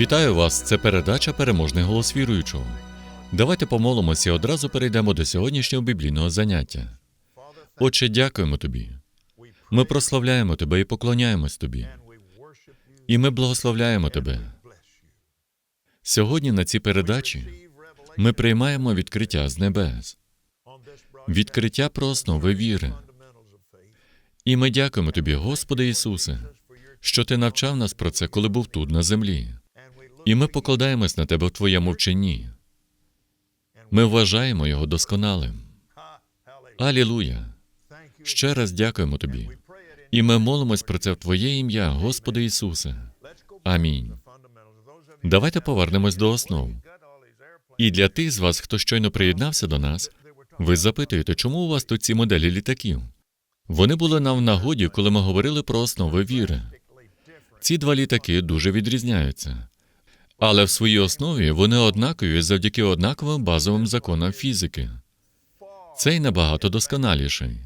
Вітаю вас! Це передача Переможний голос віруючого. Давайте помолимося і одразу перейдемо до сьогоднішнього біблійного заняття. Отче, дякуємо тобі. Ми прославляємо тебе і поклоняємось тобі. І ми благословляємо тебе. Сьогодні на цій передачі ми приймаємо відкриття з небес, відкриття про основи віри. І ми дякуємо тобі, Господи Ісусе, що ти навчав нас про це, коли був тут на землі. І ми покладаємось на тебе в твоєму вченні. Ми вважаємо його досконалим. Алілуя! Ще раз дякуємо тобі. І ми молимось про це в Твоє ім'я, Господи Ісусе. Амінь. Давайте повернемось до основ. І для тих з вас, хто щойно приєднався до нас, ви запитуєте, чому у вас тут ці моделі літаків? Вони були нам в нагоді, коли ми говорили про основи віри. Ці два літаки дуже відрізняються. Але в своїй основі вони однакові завдяки однаковим базовим законам фізики. Цей набагато досконаліший.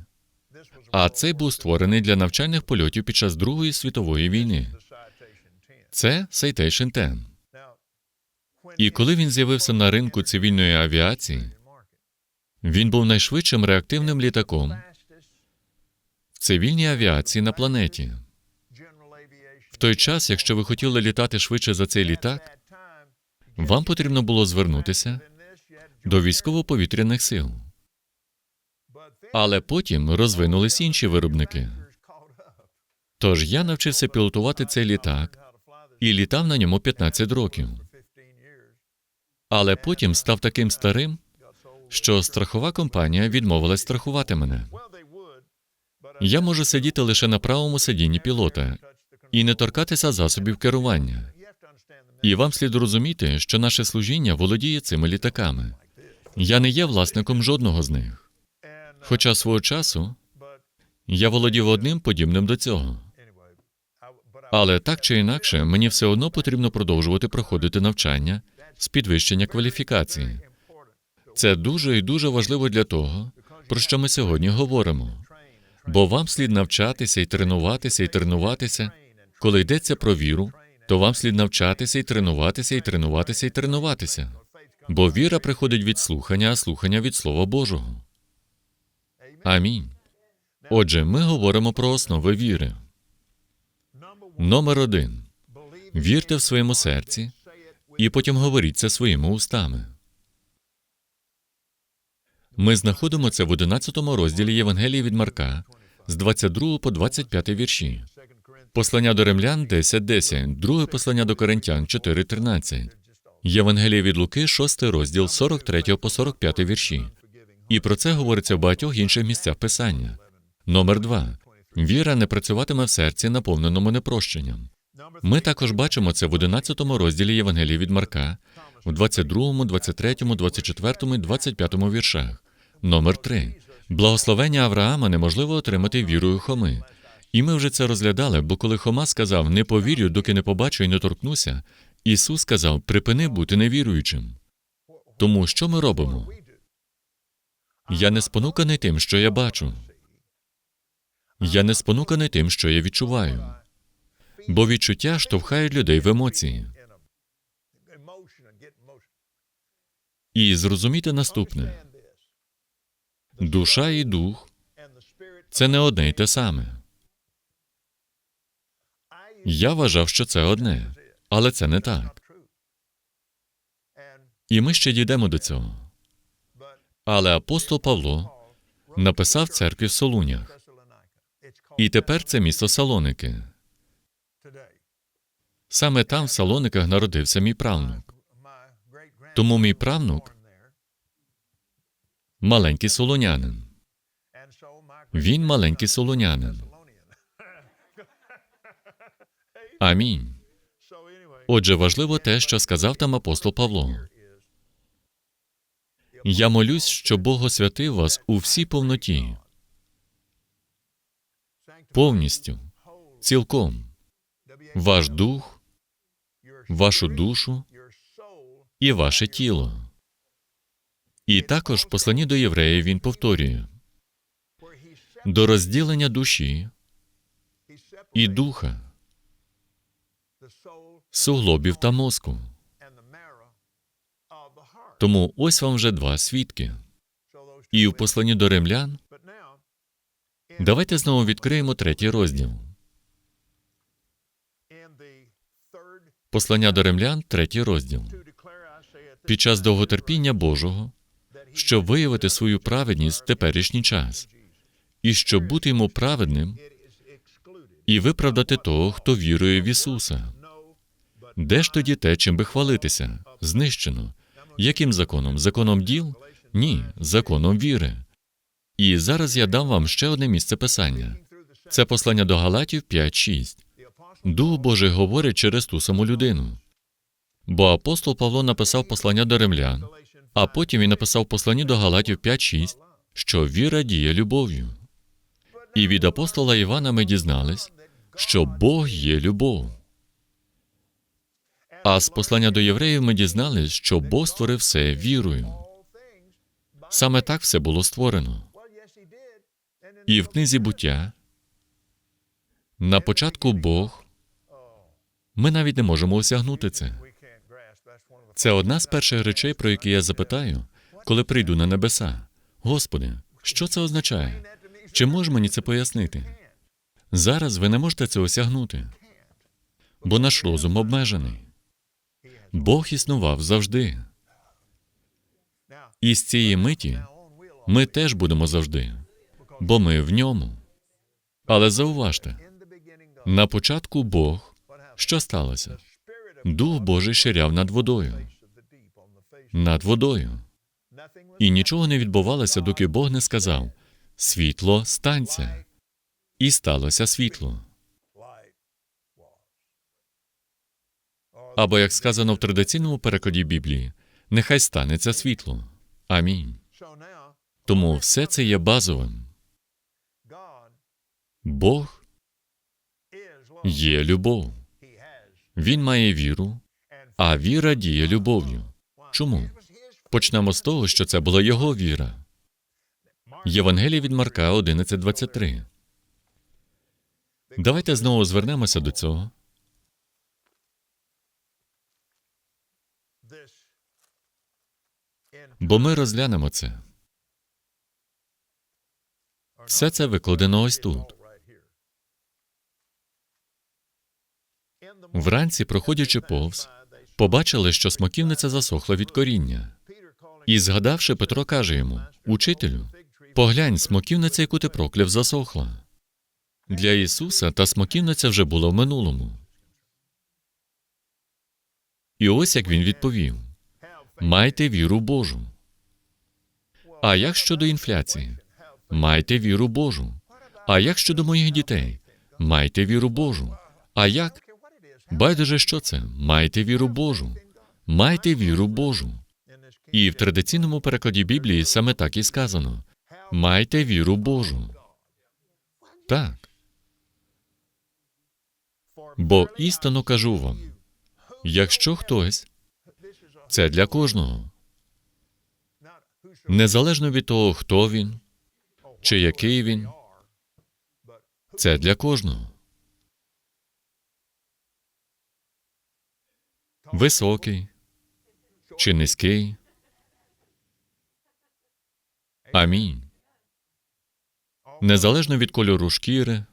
А цей був створений для навчальних польотів під час Другої світової війни. Це Citation 10. І коли він з'явився на ринку цивільної авіації, він був найшвидшим реактивним літаком в цивільній авіації на планеті. В той час, якщо ви хотіли літати швидше за цей літак, вам потрібно було звернутися до військово-повітряних сил. Але потім розвинулись інші виробники. Тож я навчився пілотувати цей літак і літав на ньому 15 років. Але потім став таким старим, що страхова компанія відмовилась страхувати мене. Я можу сидіти лише на правому сидінні пілота і не торкатися засобів керування. І вам слід розуміти, що наше служіння володіє цими літаками. Я не є власником жодного з них. Хоча свого часу я володів одним подібним до цього. Але так чи інакше, мені все одно потрібно продовжувати проходити навчання з підвищення кваліфікації. Це дуже і дуже важливо для того, про що ми сьогодні говоримо. Бо вам слід навчатися і тренуватися і тренуватися. Коли йдеться про віру, то вам слід навчатися і тренуватися і тренуватися і тренуватися. Бо віра приходить від слухання, а слухання від Слова Божого. Амінь. Отже, ми говоримо про основи віри. Номер один. Вірте в своєму серці і потім говоріть це своїми устами. Ми знаходимо це в 11 розділі Євангелії від Марка з 22 по 25 вірші. Послання до римлян 10.10, друге послання до Коринтян 4.13, Євангеліє від Луки, 6 розділ 43 по 45 вірші. І про це говориться в багатьох інших місцях Писання. Номер 2. Віра не працюватиме в серці, наповненому непрощенням. Ми також бачимо це в 11 розділі Євангелії від Марка, в 22, 23, 24 і 25 віршах. Номер 3. Благословення Авраама неможливо отримати вірою Хоми, І ми вже це розглядали, бо коли Хома сказав не повірю, доки не побачу і не торкнуся, Ісус сказав: припини бути невіруючим. Тому що ми робимо? Я не спонуканий тим, що я бачу. Я не спонуканий тим, що я відчуваю. Бо відчуття штовхають людей в емоції. І зрозуміти наступне: душа і дух це не одне й те саме. Я вважав, що це одне, але це не так. І ми ще дійдемо до цього. Але апостол Павло написав церкві в Солунях, і тепер це місто Салоники. Саме там, в Салониках, народився мій правнук. Тому мій правнук маленький солонянин. Він маленький солонянин. Амінь. Отже, важливо те, що сказав там апостол Павло. Я молюсь, що Бог освятив вас у всій повноті, повністю, цілком, ваш дух, вашу душу і ваше тіло. І також в посланні до євреїв він повторює до розділення душі і духа, суглобів та мозку. Тому ось вам вже два свідки. І в посланні до римлян давайте знову відкриємо третій розділ. Послання до римлян, третій розділ. Під час довготерпіння Божого, щоб виявити свою праведність в теперішній час, і щоб бути йому праведним і виправдати того, хто вірує в Ісуса. Де ж тоді те, чим би хвалитися? Знищено. Яким законом? Законом діл? Ні, законом віри. І зараз я дам вам ще одне місце писання. Це послання до Галатів 5.6. Дух Божий говорить через ту саму людину. Бо апостол Павло написав послання до римлян, а потім він написав послання до Галатів 5.6, що віра діє любов'ю. І від апостола Івана ми дізнались, що Бог є любов. А з послання до євреїв ми дізнались, що Бог створив все вірою. Саме так все було створено. І в книзі буття на початку Бог. Ми навіть не можемо осягнути це. Це одна з перших речей, про які я запитаю, коли прийду на небеса. Господи, що це означає? Чи можеш мені це пояснити? Зараз ви не можете це осягнути, бо наш розум обмежений. Бог існував завжди. І з цієї миті ми теж будемо завжди, бо ми в ньому. Але зауважте, на початку Бог, що сталося? Дух Божий ширяв над водою. Над водою. І нічого не відбувалося, доки Бог не сказав світло станься. І сталося світло. Або, як сказано в традиційному перекладі Біблії, нехай станеться світло. Амінь. Тому все це є базовим. Бог є любов. Він має віру, а віра діє любов'ю. Чому? Почнемо з того, що це була його віра. Євангеліє від Марка 11.23. Давайте знову звернемося до цього. Бо ми розглянемо це. Все це викладено ось тут. Вранці, проходячи повз, побачили, що смоківниця засохла від коріння. І, згадавши, Петро каже йому: Учителю, поглянь, смоківниця, яку ти прокляв, засохла. Для Ісуса та смоківниця вже була в минулому. І ось як він відповів: Майте віру Божу. А як щодо інфляції? Майте віру Божу. А як щодо моїх дітей? Майте віру Божу. А як? Байдуже, що це? Майте віру Божу. Майте віру Божу. І в традиційному перекладі Біблії саме так і сказано: Майте віру Божу. Так. Бо істинно кажу вам: якщо хтось, це для кожного, незалежно від того, хто він чи який він, це для кожного. Високий чи низький. Амінь. Незалежно від кольору шкіри.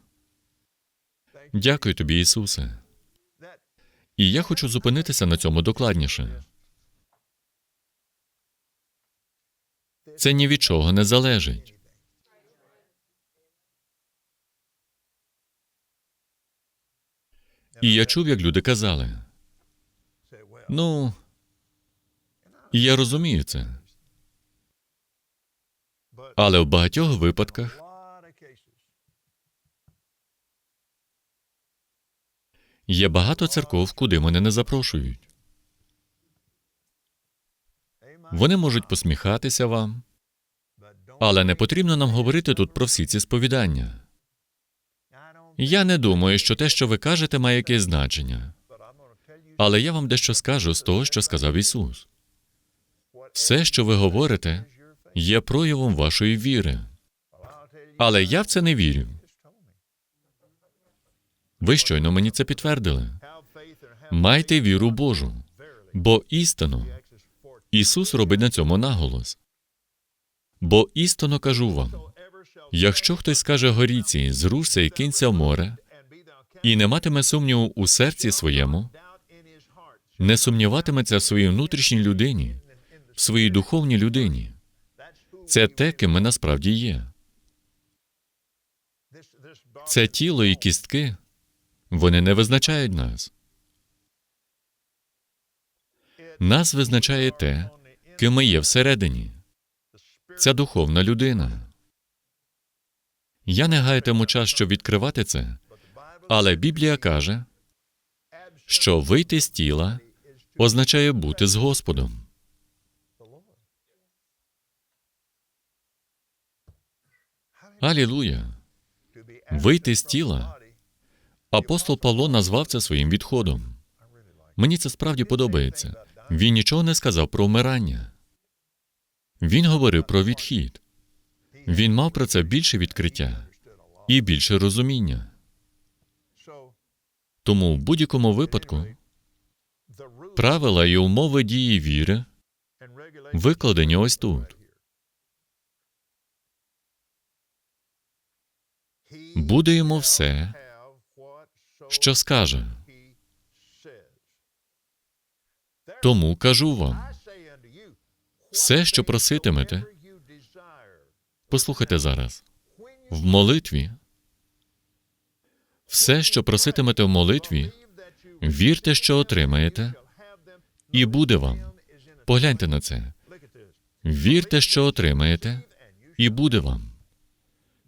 Дякую тобі, Ісусе. І я хочу зупинитися на цьому докладніше. Це ні від чого не залежить. І я чув, як люди казали: ну, я розумію це. Але в багатьох випадках є багато церков, куди мене не запрошують. Вони можуть посміхатися вам, але не потрібно нам говорити тут про всі ці сповідання. Я не думаю, що те, що ви кажете, має якесь значення. Але я вам дещо скажу з того, що сказав Ісус. Все, що ви говорите, є проявом вашої віри. Але я в це не вірю. Ви щойно мені це підтвердили. Майте віру Божу, бо істину Ісус робить на цьому наголос. Бо істинно кажу вам: якщо хтось скаже горіці, зрушся і кинься в море, і не матиме сумніву у серці своєму, не сумніватиметься в своїй внутрішній людині, в своїй духовній людині. Це те, ким ми насправді є. Це тіло і кістки, вони не визначають нас. Нас визначає те, ким ми є всередині. Ця духовна людина. Я не гайтиму час, щоб відкривати це, але Біблія каже, що вийти з тіла означає бути з Господом. Алілуя! Вийти з тіла. Апостол Павло назвав це своїм відходом. Мені це справді подобається. Він нічого не сказав про вмирання. Він говорив про відхід. Він мав про це більше відкриття і більше розуміння. Тому в будь-якому випадку правила і умови дії віри викладені ось тут. Буде йому все, що скаже. Тому кажу вам, все, що проситимете, послухайте зараз, в молитві, все, що проситимете в молитві, вірте, що отримаєте, і буде вам. Погляньте на це. Вірте, що отримаєте, і буде вам.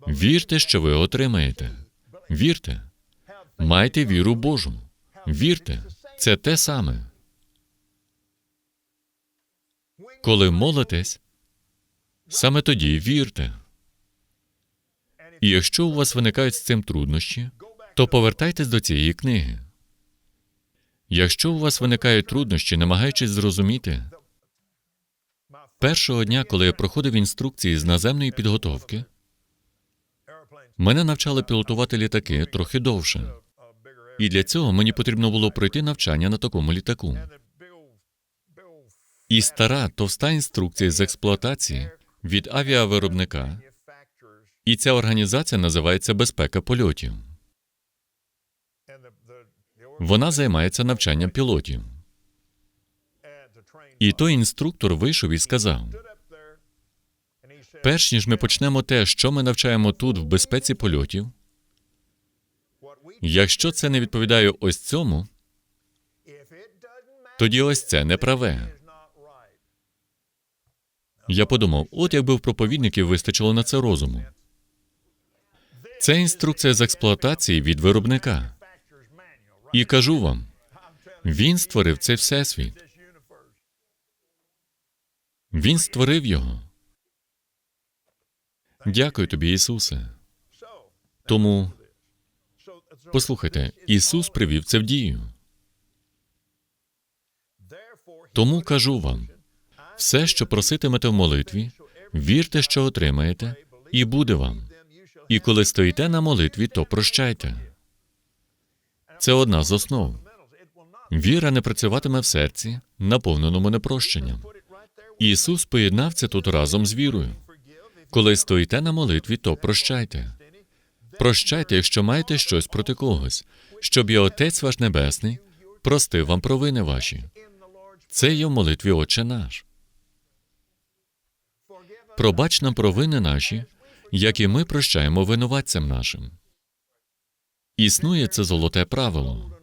Вірте, що ви отримаєте. Вірте. Майте віру Божу. Вірте. Це те саме. Коли молитесь, саме тоді вірте. І якщо у вас виникають з цим труднощі, то повертайтесь до цієї книги. Якщо у вас виникають труднощі, намагаючись зрозуміти, першого дня, коли я проходив інструкції з наземної підготовки, мене навчали пілотувати літаки трохи довше. І для цього мені потрібно було пройти навчання на такому літаку. І стара товста інструкція з експлуатації від авіавиробника, і ця організація називається безпека польотів. Вона займається навчанням пілотів. І той інструктор вийшов і сказав: перш ніж ми почнемо те, що ми навчаємо тут в безпеці польотів, якщо це не відповідає ось цьому, тоді ось це неправе. Я подумав, от якби в проповідників вистачило на це розуму. Це інструкція з експлуатації від виробника. І кажу вам, він створив цей всесвіт. Він створив його. Дякую тобі, Ісусе. Тому Послухайте, Ісус привів це в дію. Тому кажу вам: все, що проситимете в молитві, вірте, що отримаєте, і буде вам. І коли стоїте на молитві, то прощайте. Це одна з основ. Віра не працюватиме в серці, наповненому непрощенням. Ісус поєднав це тут разом з вірою. Коли стоїте на молитві, то прощайте. Прощайте, якщо маєте щось проти когось, щоб і Отець ваш Небесний простив вам провини ваші. Це є в молитві Отче наш. Пробач нам провини наші, як і ми прощаємо винуватцям нашим. Існує це золоте правило.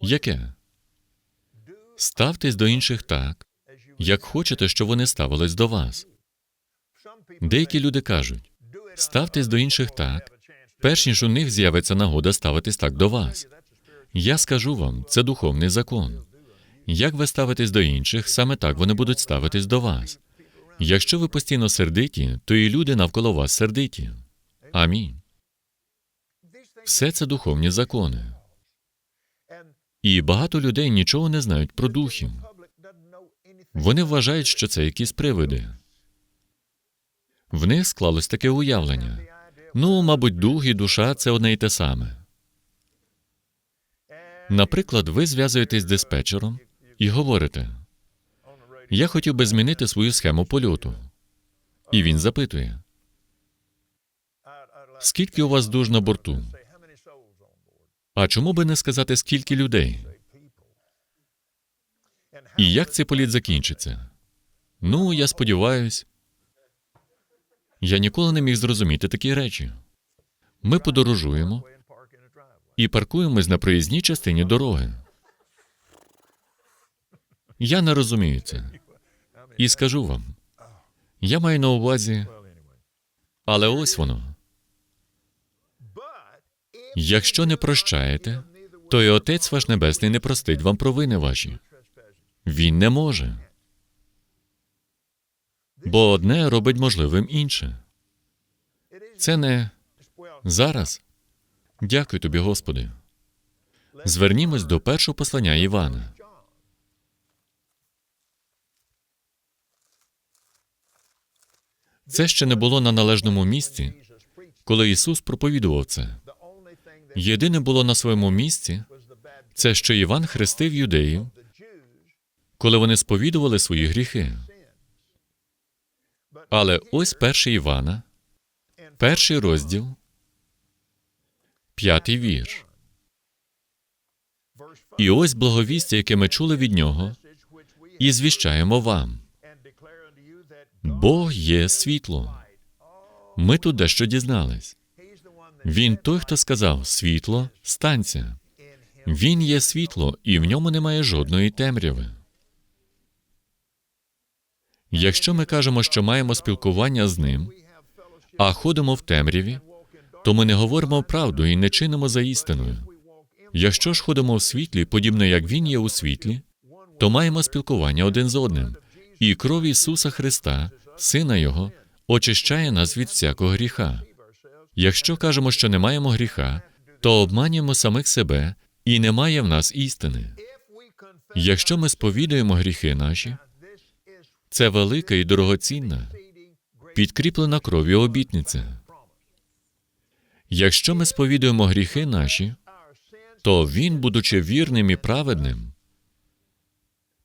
Яке? Ставтесь до інших так, як хочете, щоб вони ставились до вас. Деякі люди кажуть: ставтесь до інших так, перш ніж у них з'явиться нагода ставитись так до вас. Я скажу вам, це духовний закон. Як ви ставитесь до інших, саме так вони будуть ставитись до вас. Якщо ви постійно сердиті, то і люди навколо вас сердиті. Амінь. Все це духовні закони. І багато людей нічого не знають про духів. Вони вважають, що це якісь привиди. В них склалось таке уявлення. Ну, мабуть, дух і душа це одне й те саме. Наприклад, ви зв'язуєтесь з диспетчером і говорите: Я хотів би змінити свою схему польоту. І він запитує: Скільки у вас душ на борту? А чому би не сказати, скільки людей? І як цей політ закінчиться? Ну, я сподіваюсь. Я ніколи не міг зрозуміти такі речі. Ми подорожуємо і паркуємось на проїзній частині дороги. Я не розумію це. І скажу вам, я маю на увазі, але ось воно. Якщо не прощаєте, то і Отець ваш Небесний не простить вам провини ваші. Він не може. Бо одне робить можливим інше. Це не зараз. Дякую тобі, Господи. Звернімось до першого послання Івана. Це ще не було на належному місці, коли Ісус проповідував це. Єдине було на своєму місці, це що Іван хрестив юдеїв, коли вони сповідували свої гріхи. Але ось перший Івана, перший розділ, п'ятий вірш. І ось благовістя, яке ми чули від нього, і звіщаємо вам. Бог є світло. Ми тут дещо дізнались. Він той, хто сказав світло, станція. Він є світло, і в ньому немає жодної темряви. Якщо ми кажемо, що маємо спілкування з ним, а ходимо в темряві, то ми не говоримо правду і не чинимо за істиною. Якщо ж ходимо в світлі, подібно як Він є у світлі, то маємо спілкування один з одним, і кров Ісуса Христа, Сина Його, очищає нас від всякого гріха. Якщо кажемо, що не маємо гріха, то обманюємо самих себе і немає в нас істини. Якщо ми сповідуємо гріхи наші, це велика і дорогоцінна, підкріплена кров'ю обітниця. Якщо ми сповідуємо гріхи наші, то Він, будучи вірним і праведним,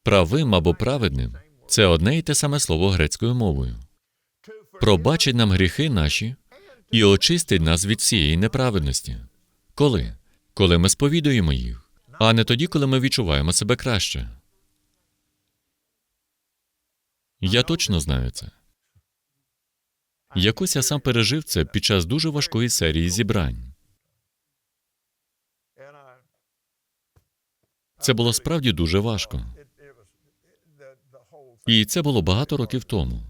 правим або праведним, це одне і те саме слово грецькою мовою. Пробачить нам гріхи наші і очистить нас від всієї неправедності. Коли? Коли ми сповідуємо їх, а не тоді, коли ми відчуваємо себе краще. Я точно знаю це. Якось я сам пережив це під час дуже важкої серії зібрань. Це було справді дуже важко. І це було багато років тому.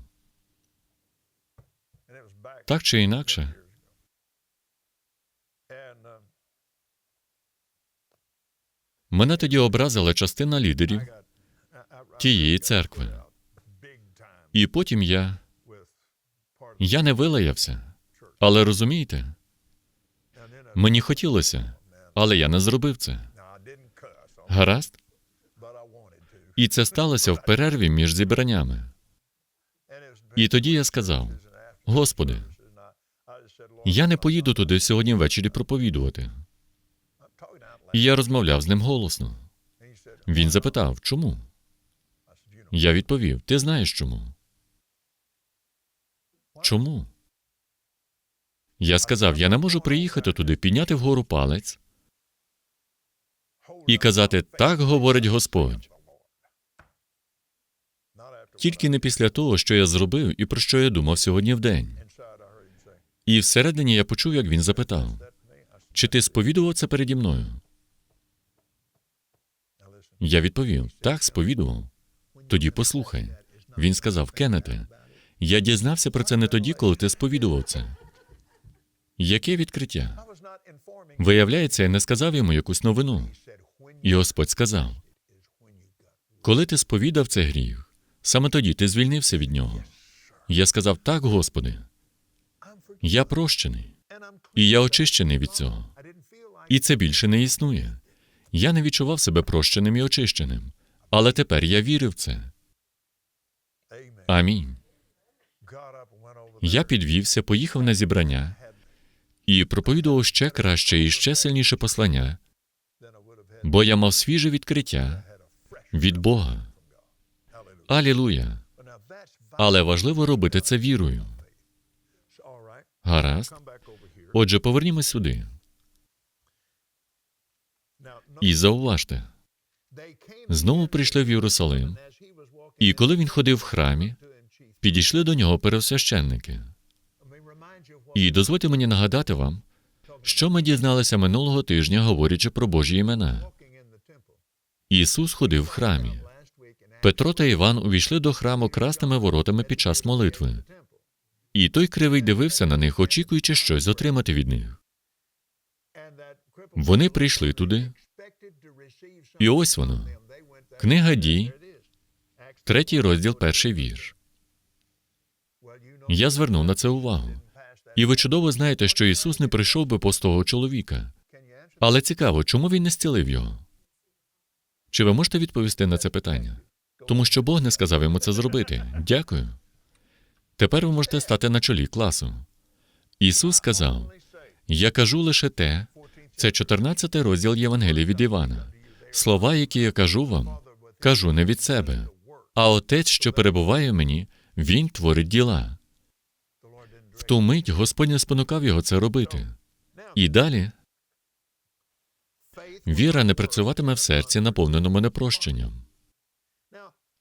Так чи інакше, мене тоді образила частина лідерів тієї церкви. І потім я. Я не вилаявся. Але розумієте, Мені хотілося, але я не зробив це. Гаразд? І це сталося в перерві між зібраннями. І тоді я сказав: Господи, я не поїду туди сьогодні ввечері проповідувати. І я розмовляв з ним голосно. Він запитав, чому? Я відповів: Ти знаєш чому? Чому? Я сказав: я не можу приїхати туди, підняти вгору палець і казати, так говорить Господь. Тільки не після того, що я зробив і про що я думав сьогодні в день. І всередині я почув, як він запитав: Чи ти сповідував це переді мною? Я відповів: так, сповідував. Тоді послухай. Він сказав: Кеннете, я дізнався про це не тоді, коли ти сповідував це. Яке відкриття? Виявляється, я не сказав йому якусь новину. І Господь сказав: коли ти сповідав це гріх, саме тоді ти звільнився від нього. Я сказав: так, Господи, я прощений, і я очищений від цього. І це більше не існує. Я не відчував себе прощеним і очищеним. Але тепер я вірив в це. Амінь. Я підвівся, поїхав на зібрання і проповідував ще краще і ще сильніше послання, бо я мав свіже відкриття від Бога. Алілуя! Але важливо робити це вірою. Гаразд. Отже, повернімось сюди. І зауважте, знову прийшли в Єрусалим, і коли він ходив в храмі. Підійшли до нього what І дозвольте мені нагадати вам, що ми дізналися минулого тижня, говорячи про Божі імена. Ісус ходив в храмі. Петро та Іван увійшли до храму красними воротами під час молитви. І той кривий дивився на них, очікуючи щось отримати від них. Вони прийшли туди, і ось воно. Книга дій, третій розділ, перший вірш. Я звернув на це увагу. І ви чудово знаєте, що Ісус не прийшов би повз того чоловіка. Але цікаво, чому він не зцілив його? Чи ви можете відповісти на це питання? Тому що Бог не сказав йому це зробити. Дякую. Тепер ви можете стати на чолі класу. Ісус сказав: Я кажу лише те, це 14 розділ Євангелія від Івана. Слова, які я кажу вам, кажу не від себе. А Отець, що перебуває в мені, Він творить діла. В ту мить Господь спонукав його це робити. І далі віра не працюватиме в серці, наповненому непрощенням.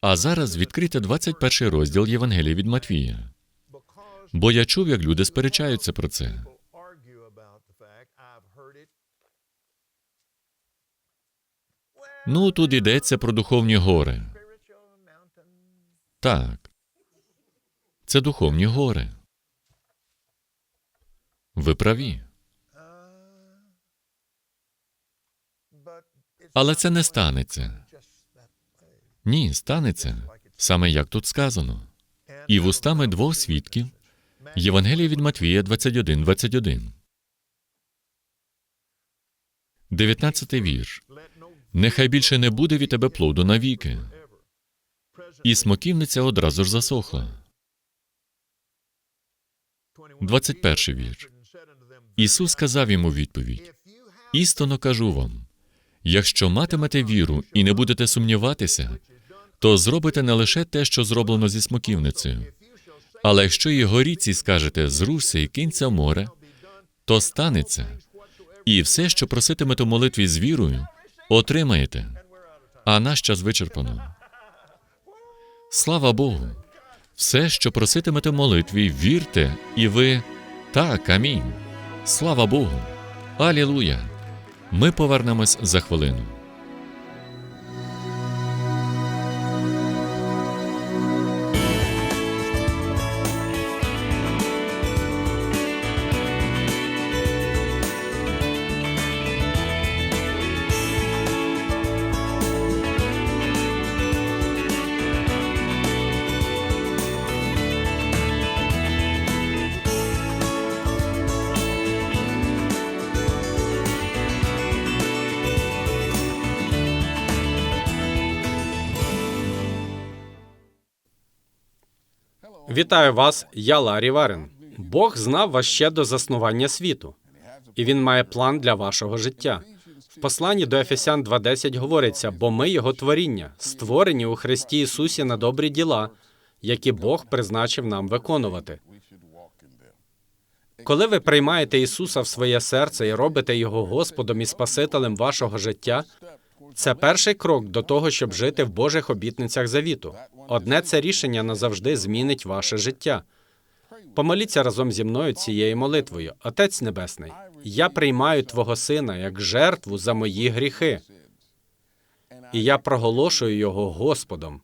А зараз відкрите 21 розділ Євангелія від Матвія. Бо я чув, як люди сперечаються про це. Ну, тут йдеться про духовні гори. Так. Це духовні гори. Ви праві. Але це не станеться. Ні, станеться. Саме як тут сказано. І вустами двох свідків Євангелія від Матвія 21, 21. 19 вірш. Нехай більше не буде від тебе плоду навіки. І смоківниця одразу ж засохла. 21. 21 вірш. Ісус сказав йому відповідь: Істинно кажу вам, якщо матимете віру і не будете сумніватися, то зробите не лише те, що зроблено зі смоківницею, але якщо і горіці скажете зрушся і кинься в море, то станеться, і все, що проситимете в молитві з вірою, отримаєте. А наш час вичерпано. Слава Богу! Все, що проситимете в молитві, вірте, і ви так, амінь. Слава Богу! Алілуя! Ми повернемось за хвилину. Вітаю вас, я Ларі Варен. Бог знав вас ще до заснування світу, і він має план для вашого життя. В посланні до Ефесян 2.10 говориться, бо ми його творіння, створені у Христі Ісусі на добрі діла, які Бог призначив нам виконувати. Коли ви приймаєте Ісуса в своє серце і робите Його Господом і Спасителем вашого життя, це перший крок до того, щоб жити в Божих обітницях завіту. Одне це рішення назавжди змінить ваше життя. Помоліться разом зі мною цією молитвою. Отець Небесний, я приймаю Твого Сина як жертву за мої гріхи, і я проголошую його Господом.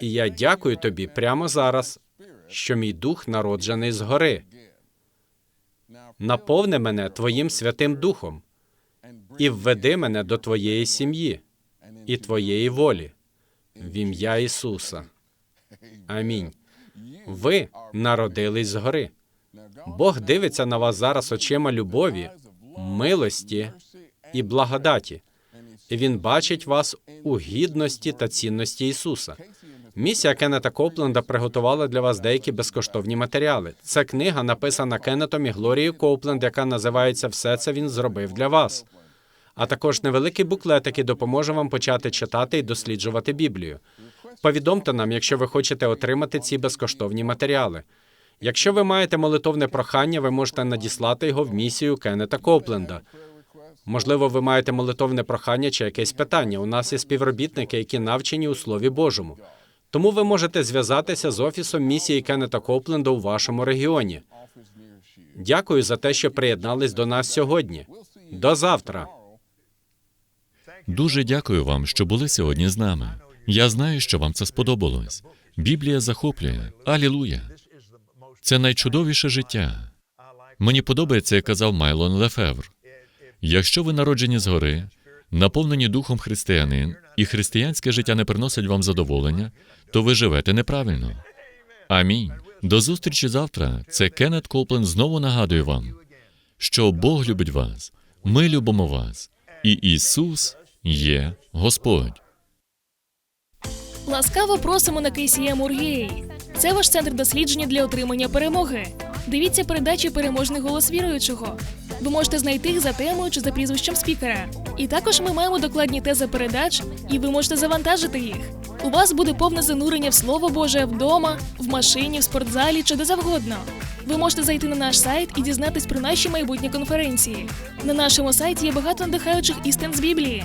І я дякую тобі прямо зараз, що мій дух народжений згори. Наповни мене Твоїм Святим Духом і введи мене до Твоєї сім'ї і Твоєї волі в ім'я Ісуса. Амінь. Ви народились згори. Бог дивиться на вас зараз очима любові, милості і благодаті, і Він бачить вас у гідності та цінності Ісуса. Місія Кеннета Копленда приготувала для вас деякі безкоштовні матеріали. Це книга, написана Кеннетом і Глорією Копленд, яка називається Все це він зробив для вас. А також невеликий буклет, який допоможе вам почати читати і досліджувати Біблію. Повідомте нам, якщо ви хочете отримати ці безкоштовні матеріали. Якщо ви маєте молитовне прохання, ви можете надіслати його в місію Кеннета Копленда. Можливо, ви маєте молитовне прохання чи якесь питання. У нас є співробітники, які навчені у Слові Божому. Тому ви можете зв'язатися з офісом місії Кеннета Копленда у вашому регіоні. Дякую за те, що приєднались до нас сьогодні. До завтра. Дуже дякую вам, що були сьогодні з нами. Я знаю, що вам це сподобалось. Біблія захоплює. Алілуя! Це найчудовіше життя. Мені подобається, як казав Майлон Лефевр. Якщо ви народжені згори, наповнені духом християнин, і християнське життя не приносить вам задоволення, то ви живете неправильно. Амінь. До зустрічі завтра. Це Кеннет Коплен знову нагадує вам, що Бог любить вас, ми любимо вас, і Ісус є Господь. Ласкаво просимо на KCM Ургей. Це ваш центр дослідження для отримання перемоги. Дивіться передачі Переможний голос віруючого. Ви можете знайти їх за темою чи за прізвищем спікера. І також ми маємо докладні тези передач, і ви можете завантажити їх. У вас буде повне занурення в Слово Боже вдома, в машині, в спортзалі чи де завгодно. Ви можете зайти на наш сайт і дізнатись про наші майбутні конференції. На нашому сайті є багато надихаючих істин з Біблії.